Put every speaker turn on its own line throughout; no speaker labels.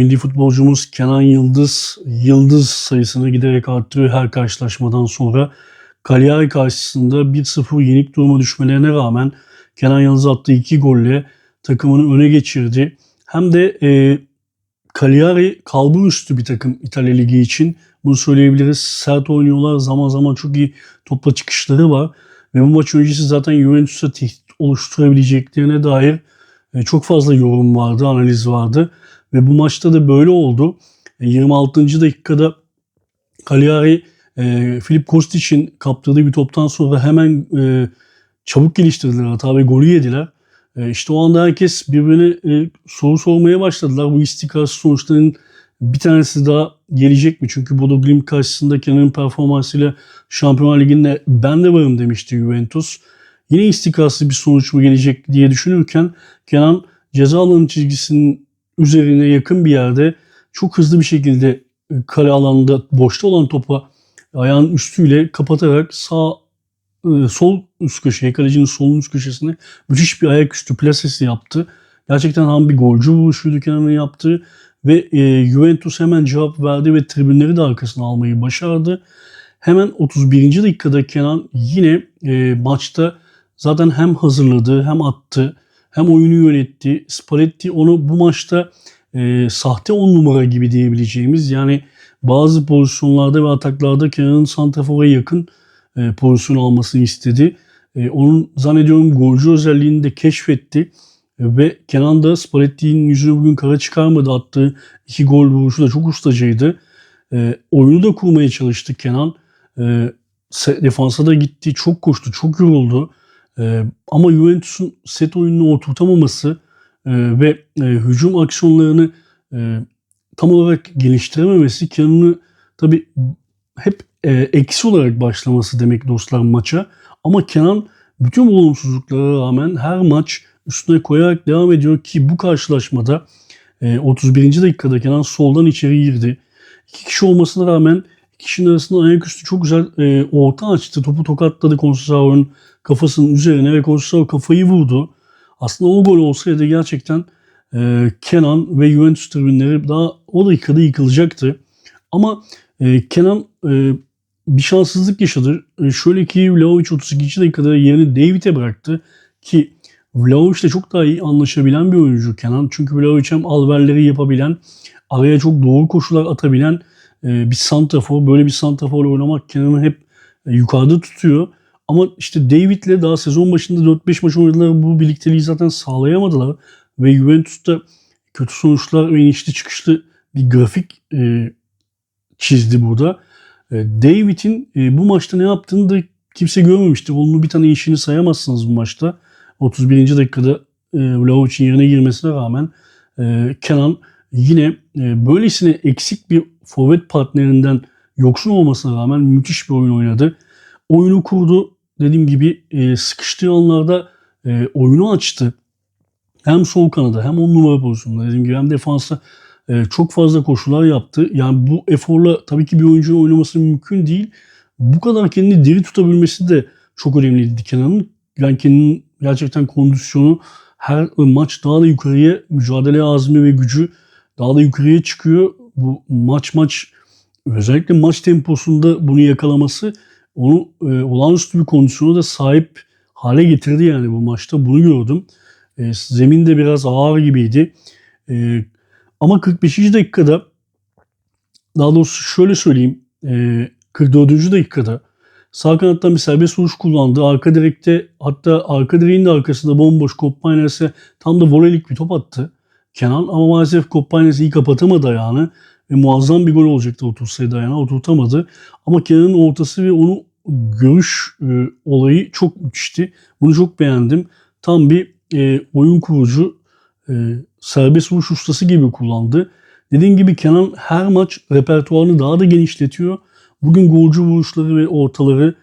Milli futbolcumuz Kenan Yıldız, yıldız sayısını giderek arttırıyor her karşılaşmadan sonra. Cagliari karşısında 1-0 yenik duruma düşmelerine rağmen Kenan Yıldız attığı iki golle takımını öne geçirdi. Hem de e, Cagliari kalbur üstü bir takım İtalya Ligi için. Bunu söyleyebiliriz. Sert oynuyorlar. Zaman zaman çok iyi topla çıkışları var. Ve bu maç öncesi zaten Juventus'a tehdit oluşturabileceklerine dair e, çok fazla yorum vardı, analiz vardı. Ve bu maçta da böyle oldu. E, 26. dakikada Cagliari e, Filip Kostic'in kaptırdığı bir toptan sonra hemen e, çabuk geliştirdiler hata ve golü yediler. E, işte o anda herkes birbirine e, soru sormaya başladılar. Bu istikrarsız sonuçların bir tanesi daha gelecek mi? Çünkü Bodo Glimt karşısında Kenan'ın performansıyla Şampiyonlar Ligi'nde ben de varım demişti Juventus. Yine istikrarsız bir sonuç mu gelecek diye düşünürken Kenan ceza alanı çizgisinin üzerine yakın bir yerde çok hızlı bir şekilde e, kale alanında boşta olan topa ayağın üstüyle kapatarak sağ e, sol üst köşeye, kalecinin sol üst köşesine müthiş bir ayaküstü plasesi yaptı. Gerçekten tam bir golcü vuruşuydu Kenan'ın yaptığı ve e, Juventus hemen cevap verdi ve tribünleri de arkasına almayı başardı. Hemen 31. dakikada Kenan yine e, maçta zaten hem hazırladı hem attı hem oyunu yönetti. Spalletti onu bu maçta e, sahte 10 numara gibi diyebileceğimiz yani bazı pozisyonlarda ve ataklarda Kenan'ın santrafora yakın e, pozisyon almasını istedi. E, onun zannediyorum golcü özelliğini de keşfetti. E, ve Kenan da Spalletti'nin yüzünü bugün kara çıkarmadı. Attığı iki gol vuruşu da çok ustacıydı. E, oyunu da kurmaya çalıştı Kenan. E, defansa da gitti. Çok koştu. Çok yoruldu. E, ama Juventus'un set oyununu oturtamaması e, ve e, hücum aksiyonlarını e, tam olarak geliştirememesi Kenan'ı tabi hep e, eksi olarak başlaması demek dostlar maça. Ama Kenan bütün bu olumsuzluklara rağmen her maç üstüne koyarak devam ediyor ki bu karşılaşmada e, 31. dakikada Kenan soldan içeri girdi. İki kişi olmasına rağmen kişinin arasında ayaküstü çok güzel e, orta açtı. Topu tokatladı Konsasao'nun kafasının üzerine ve Konsasao kafayı vurdu. Aslında o gol olsaydı gerçekten e, Kenan ve Juventus tribünleri daha o dakikada yıkılacaktı. Ama e, Kenan e, bir şanssızlık yaşadı. E, şöyle ki Vlahovic 32. dakikada yerini David'e bıraktı ki Vlahovic ile çok daha iyi anlaşabilen bir oyuncu Kenan. Çünkü Vlahovic hem alverleri yapabilen, araya çok doğru koşular atabilen e, bir santrafor. Böyle bir santraforla oynamak Kenan'ı hep e, yukarıda tutuyor. Ama işte David'le daha sezon başında 4-5 maç oynadılar. Bu birlikteliği zaten sağlayamadılar. Ve Juventus'ta kötü sonuçlar ve inişli çıkışlı bir grafik e, çizdi burada. E, David'in e, bu maçta ne yaptığını da kimse görmemişti. Onun bir tane işini sayamazsınız bu maçta. 31. dakikada e, Vlahovic'in yerine girmesine rağmen e, Kenan yine e, böylesine eksik bir forvet partnerinden yoksun olmasına rağmen müthiş bir oyun oynadı. Oyunu kurdu. Dediğim gibi e, sıkıştığı anlarda e, oyunu açtı. Hem sol kanada hem on numara pozisyonunda dediğim gibi hem defansta e, çok fazla koşular yaptı. Yani bu eforla tabii ki bir oyuncunun oynaması mümkün değil. Bu kadar kendini diri tutabilmesi de çok önemliydi Kenan'ın. Yani kendinin gerçekten kondisyonu her maç daha da yukarıya mücadele azmi ve gücü daha da yukarıya çıkıyor. Bu maç maç özellikle maç temposunda bunu yakalaması onu e, olağanüstü bir kondisyona da sahip hale getirdi yani bu maçta. Bunu gördüm. E, zemin de biraz ağır gibiydi. E, ama 45. dakikada daha doğrusu şöyle söyleyeyim. E, 44. dakikada sağ kanattan bir serbest vuruş kullandı. Arka direkte hatta arka direğin de arkasında bomboş Koppaines'e tam da volelik bir top attı. Kenan ama maalesef Koppaines iyi kapatamadı ayağını. Ve muazzam bir gol olacaktı otursaydı ayağına. Oturtamadı. Ama Kenan'ın ortası ve onu görüş e, olayı çok müthişti. Bunu çok beğendim. Tam bir e, oyun kurucu e, serbest vuruş ustası gibi kullandı. Dediğim gibi Kenan her maç repertuarını daha da genişletiyor. Bugün golcü vuruşları ve ortaları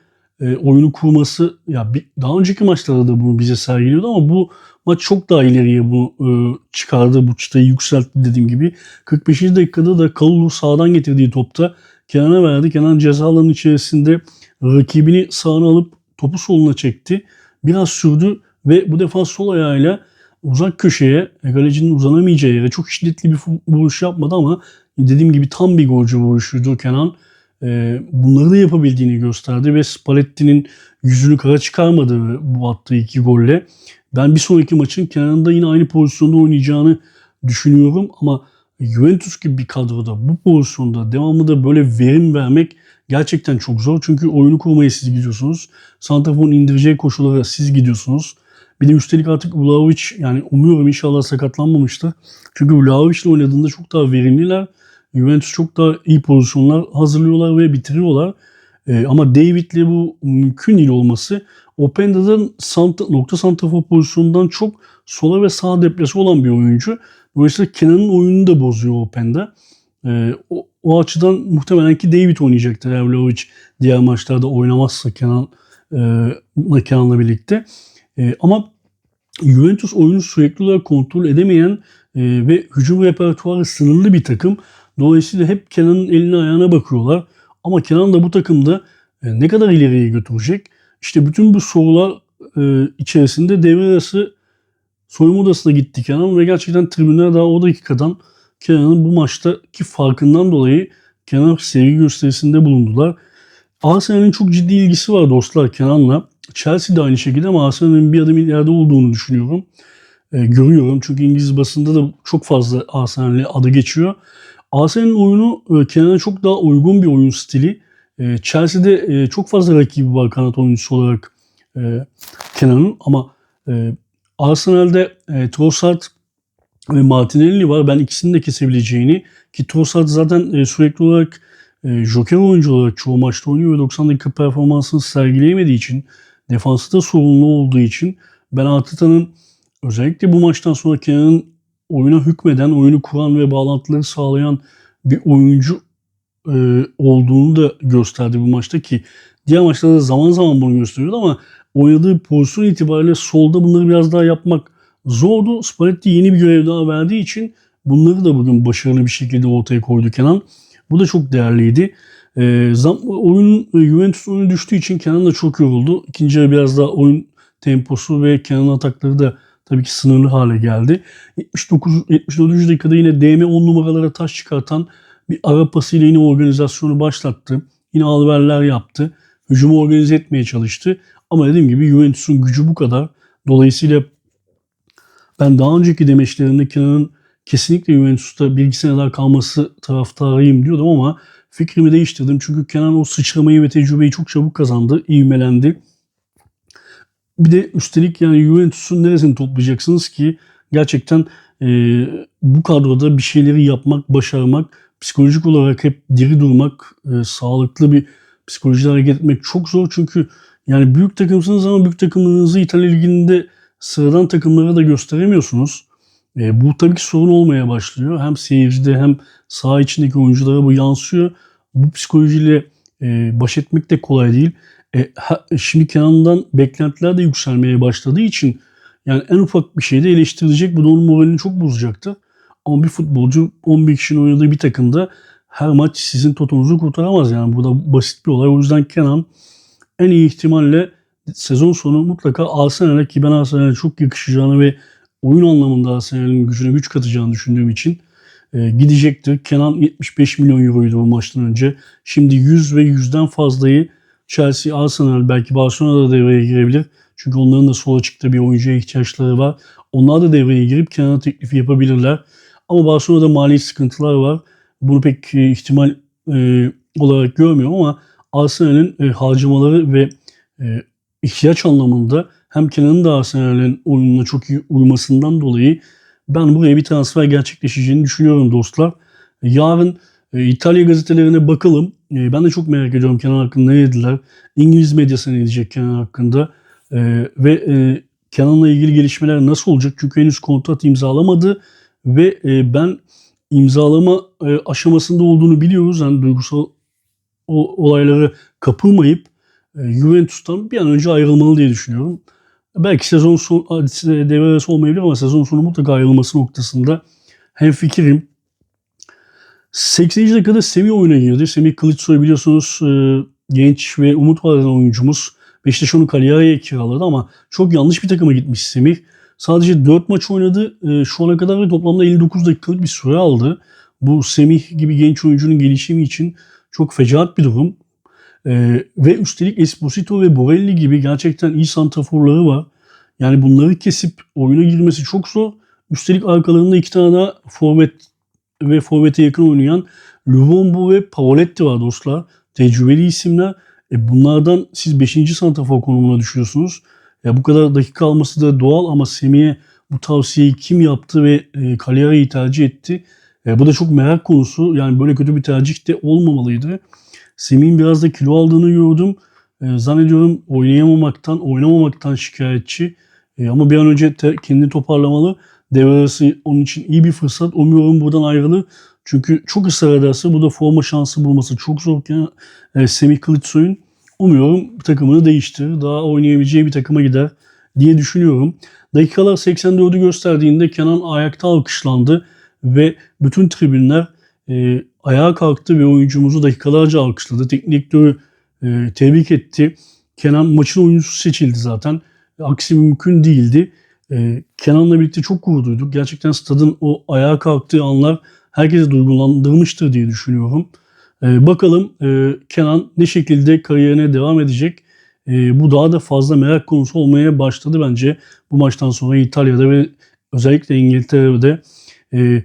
e, oyunu kurması ya bir, daha önceki maçlarda da bunu bize sergiliyordu ama bu maç çok daha ileriye bu e, çıkardı. Bu çıtayı yükseltti dediğim gibi. 45. dakikada da Kalulu sağdan getirdiği topta Kenan'a verdi. Kenan ceza alanının içerisinde rakibini sağına alıp topu soluna çekti. Biraz sürdü ve bu defa sol ayağıyla uzak köşeye e, kalecinin uzanamayacağı yere çok şiddetli bir vuruş yapmadı ama dediğim gibi tam bir golcü vuruşuydu Kenan. E, bunları da yapabildiğini gösterdi ve Spalletti'nin yüzünü kara çıkarmadı bu attığı iki golle. Ben bir sonraki maçın Kenan'ın da yine aynı pozisyonda oynayacağını düşünüyorum ama Juventus gibi bir kadroda bu pozisyonda devamlı da böyle verim vermek gerçekten çok zor. Çünkü oyunu kurmaya siz gidiyorsunuz. Santrafor'un indireceği koşulara siz gidiyorsunuz. Bir de üstelik artık Vlahovic yani umuyorum inşallah sakatlanmamıştır. Çünkü Vlahovic ile oynadığında çok daha verimliler. Juventus çok daha iyi pozisyonlar hazırlıyorlar ve bitiriyorlar. Ee, ama David'le bu mümkün değil olması Openda'nın sant- nokta santrafor pozisyonundan çok sola ve sağ deplası olan bir oyuncu. Dolayısıyla Kenan'ın oyununu da bozuyor Openda. Ee, o, o açıdan muhtemelen ki David oynayacaktır eğer Vlahovic diğer maçlarda oynamazsa Kenan e, Kenan'la birlikte. E, ama Juventus oyunu sürekli olarak kontrol edemeyen e, ve hücum repertuarı sınırlı bir takım. Dolayısıyla hep Kenan'ın eline ayağına bakıyorlar. Ama Kenan da bu takımda e, ne kadar ileriye götürecek? İşte bütün bu sorular e, içerisinde devre arası soyunma odasına gitti Kenan ve gerçekten tribünler daha o dakikadan Kenan'ın bu maçtaki farkından dolayı Kenan sevgi gösterisinde bulundular. Arsenal'in çok ciddi ilgisi var dostlar Kenan'la. Chelsea de aynı şekilde ama Arsenal'in bir adım ileride olduğunu düşünüyorum. E, görüyorum çünkü İngiliz basında da çok fazla Arsenal'le adı geçiyor. Arsenal'in oyunu e, Kenan'a çok daha uygun bir oyun stili. E, Chelsea'de e, çok fazla rakibi var kanat oyuncusu olarak e, Kenan'ın ama e, Arsenal'de e, Trossard ve Martinelli var. Ben ikisini de kesebileceğini ki Trossard zaten e, sürekli olarak e, joker oyuncu olarak çoğu maçta oynuyor ve 90 dakika performansını sergileyemediği için defansı da sorunlu olduğu için ben Arteta'nın özellikle bu maçtan sonra Kenan'ın oyuna hükmeden, oyunu kuran ve bağlantıları sağlayan bir oyuncu e, olduğunu da gösterdi bu maçta ki diğer maçlarda da zaman zaman bunu gösteriyordu ama oynadığı pozisyon itibariyle solda bunları biraz daha yapmak zordu. Spalletti yeni bir görev daha verdiği için bunları da bugün başarılı bir şekilde ortaya koydu Kenan. Bu da çok değerliydi. E, zam, oyun Juventus oyunu düştüğü için Kenan da çok yoruldu. İkinci yarı biraz daha oyun temposu ve Kenan atakları da tabii ki sınırlı hale geldi. 79 74. dakikada yine DM 10 numaralara taş çıkartan bir ara pasıyla yine organizasyonu başlattı. Yine alverler yaptı. Hücumu organize etmeye çalıştı. Ama dediğim gibi Juventus'un gücü bu kadar. Dolayısıyla ben daha önceki demeçlerimde Kenan'ın kesinlikle Juventus'ta bir iki sene daha kalması taraftarıyım diyordum ama fikrimi değiştirdim. Çünkü Kenan o sıçramayı ve tecrübeyi çok çabuk kazandı. ivmelendi. Bir de üstelik yani Juventus'un neresini toplayacaksınız ki gerçekten e, bu kadroda bir şeyleri yapmak, başarmak, psikolojik olarak hep diri durmak, e, sağlıklı bir psikolojide hareket etmek çok zor. Çünkü yani büyük takımsınız ama büyük takımlarınızı İtalya Ligi'nde sıradan takımlara da gösteremiyorsunuz. E, bu tabii ki sorun olmaya başlıyor. Hem seyircide hem saha içindeki oyunculara bu yansıyor. Bu psikolojiyle e, baş etmek de kolay değil. E, ha, şimdi Kenan'dan beklentiler de yükselmeye başladığı için yani en ufak bir şeyde eleştirilecek. Bu da onun moralini çok bozacaktı. Ama bir futbolcu 11 kişinin oynadığı bir takımda her maç sizin totonuzu kurtaramaz. Yani bu da basit bir olay. O yüzden Kenan en iyi ihtimalle sezon sonu mutlaka Arsenal'e ki ben Arsenal'e çok yakışacağını ve oyun anlamında Arsenal'in gücüne güç katacağını düşündüğüm için e, gidecektir. Kenan 75 milyon euroydu bu maçtan önce. Şimdi 100 ve 100'den fazlayı Chelsea, Arsenal belki Barcelona da devreye girebilir. Çünkü onların da sol açıkta bir oyuncuya ihtiyaçları var. Onlar da devreye girip Kenan'a teklifi yapabilirler. Ama Barcelona'da mali sıkıntılar var. Bunu pek e, ihtimal e, olarak görmüyorum ama Arsenal'in e, harcamaları ve e, ihtiyaç anlamında hem Kenan'ın da Arsenal'in oyununa çok iyi uymasından dolayı ben buraya bir transfer gerçekleşeceğini düşünüyorum dostlar. Yarın e, İtalya gazetelerine bakalım. Ben de çok merak ediyorum Kenan hakkında ne dediler. İngiliz medyası ne diyecek Kenan hakkında. Ve Kenan'la ilgili gelişmeler nasıl olacak? Çünkü henüz kontrat imzalamadı ve ben imzalama aşamasında olduğunu biliyoruz. Yani duygusal olaylara kapılmayıp e, Juventus'tan bir an önce ayrılmalı diye düşünüyorum. Belki sezon sonu devre olmayabilir ama sezon sonu mutlaka ayrılması noktasında hem fikrim. 80. dakikada Semih oyuna girdi. Semih Kılıçsoy biliyorsunuz e, genç ve umut varan oyuncumuz. Beşiktaş onu Cagliari'ye kiraladı ama çok yanlış bir takıma gitmiş Semih. Sadece 4 maç oynadı. E, şu ana kadar da toplamda 59 dakikalık bir süre aldı. Bu Semih gibi genç oyuncunun gelişimi için çok fecaat bir durum. E, ve üstelik Esposito ve Borelli gibi gerçekten iyi santraforları var. Yani bunları kesip oyuna girmesi çok zor. Üstelik arkalarında iki tane daha forvet ve forvete yakın oynayan Luvombo ve Pavoletti var dostlar. Tecrübeli isimler. E bunlardan siz 5. santrafor konumuna düşüyorsunuz. Ya bu kadar dakika alması da doğal ama Semih'e bu tavsiyeyi kim yaptı ve e, Cagliari'yi tercih etti? E, bu da çok merak konusu. Yani böyle kötü bir tercih de olmamalıydı. Semih'in biraz da kilo aldığını gördüm. E, zannediyorum oynayamamaktan, oynamamaktan şikayetçi. E, ama bir an önce te- kendini toparlamalı. Devre arası onun için iyi bir fırsat. Umuyorum buradan ayrılır. Çünkü çok ısrar ederse bu da forma şansı bulması çok zorken e, Semih Kılıçsoy'un umuyorum takımını değiştirir. Daha oynayabileceği bir takıma gider diye düşünüyorum. Dakikalar 84'ü gösterdiğinde Kenan ayakta alkışlandı ve bütün tribünler e, ayağa kalktı ve oyuncumuzu dakikalarca alkışladı. Teknik direktörü e, tebrik etti. Kenan maçın oyuncusu seçildi zaten. Aksi mümkün değildi. E, Kenan'la birlikte çok gurur duyduk. Gerçekten stadın o ayağa kalktığı anlar herkesi duygulandırmıştır diye düşünüyorum. E, bakalım e, Kenan ne şekilde kariyerine devam edecek. E, bu daha da fazla merak konusu olmaya başladı bence bu maçtan sonra İtalya'da ve özellikle İngiltere'de. E,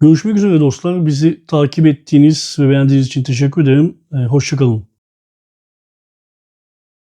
görüşmek üzere dostlar. Bizi takip ettiğiniz ve beğendiğiniz için teşekkür ederim. E, Hoşçakalın.